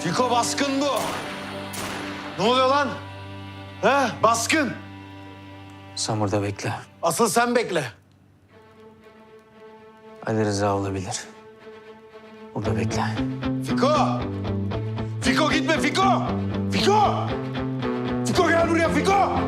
Fiko baskın bu. Ne oluyor lan? He baskın. Sen burada bekle. Asıl sen bekle. Ali Rıza olabilir. Burada bekle. Fiko! Fiko gitme Fiko! Fiko! Fiko gel buraya Fiko!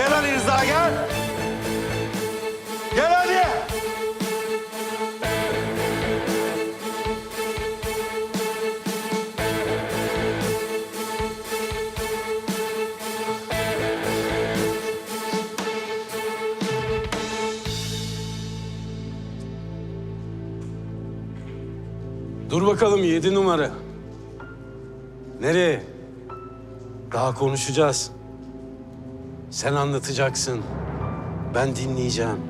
Gel Ali Rıza gel. Gel hadi. Dur bakalım yedi numara. Nereye? Daha konuşacağız. Sen anlatacaksın. Ben dinleyeceğim.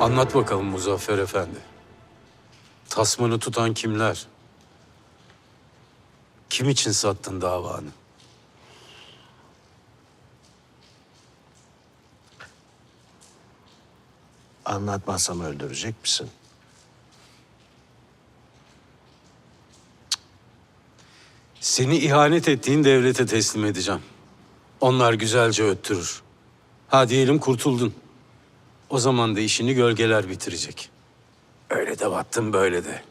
Anlat bakalım Muzaffer Efendi. Tasmanı tutan kimler? Kim için sattın davanı? Anlatmazsam öldürecek misin? Seni ihanet ettiğin devlete teslim edeceğim. Onlar güzelce öttürür. Ha diyelim kurtuldun. O zaman da işini gölgeler bitirecek. Öyle de battın böyle de.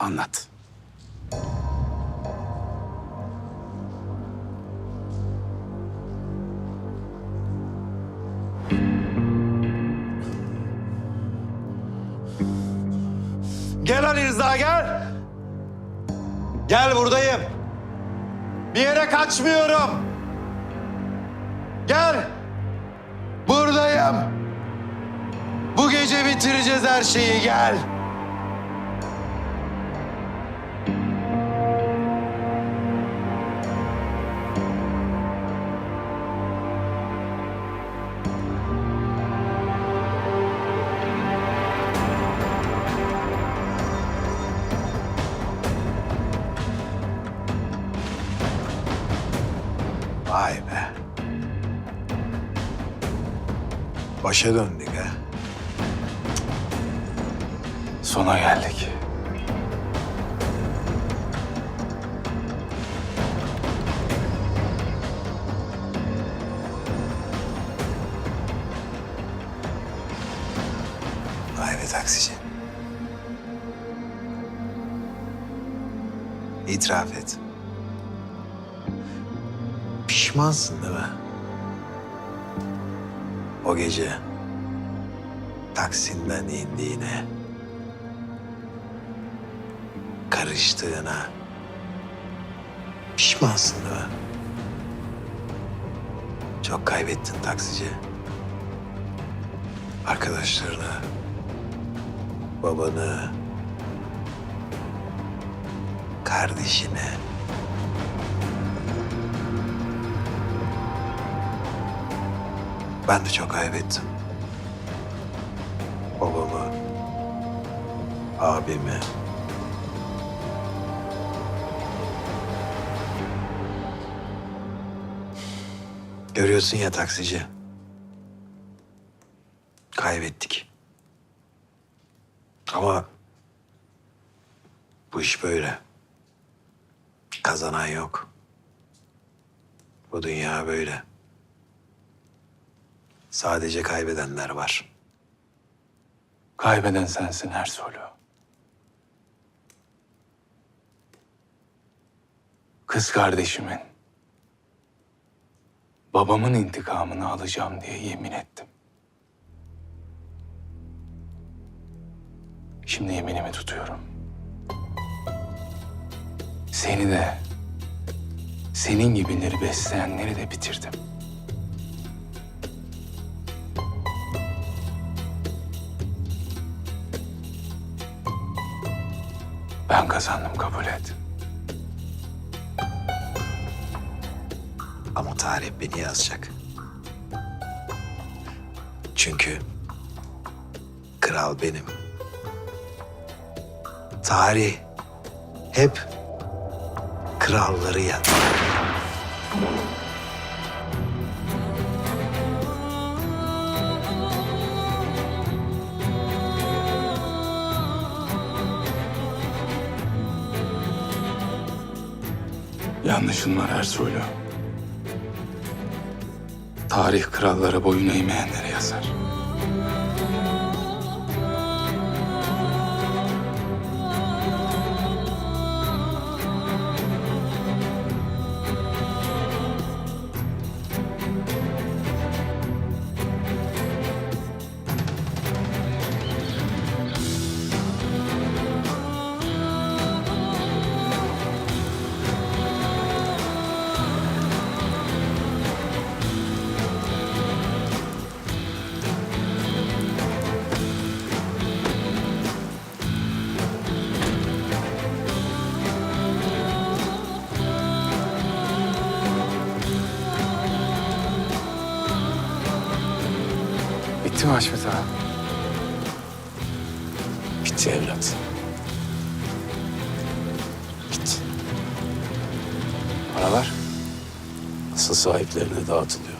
Anlat. Gel Ali Rıza gel. Gel buradayım. Bir yere kaçmıyorum. Gel. Buradayım. Bu gece bitireceğiz her şeyi gel. Başa döndük ha. Sona geldik. Vay be taksici. İtiraf et. Pişmansın değil mi? O gece Taksim'den indiğine, karıştığına pişmansın değil mi? Çok kaybettin taksici. Arkadaşlarını, babanı, kardeşini. Ben de çok kaybettim. Babamı, abimi. Görüyorsun ya taksici. Kaybettik. Ama bu iş böyle. Kazanan yok. Bu dünya böyle. Sadece kaybedenler var. Kaybeden sensin Ersoylu. Kız kardeşimin, babamın intikamını alacağım diye yemin ettim. Şimdi yeminimi tutuyorum. Seni de, senin gibileri besleyenleri de bitirdim. Ben kazandım kabul et. Ama tarih beni yazacak. Çünkü kral benim. Tarih hep kralları yazar. Yanlışın var Ersoylu. Tarih krallara boyun eğmeyenlere yazar. Mi Haşmet abi? Bitti evlat. Bitti. Paralar? Asıl sahiplerine dağıtılıyor.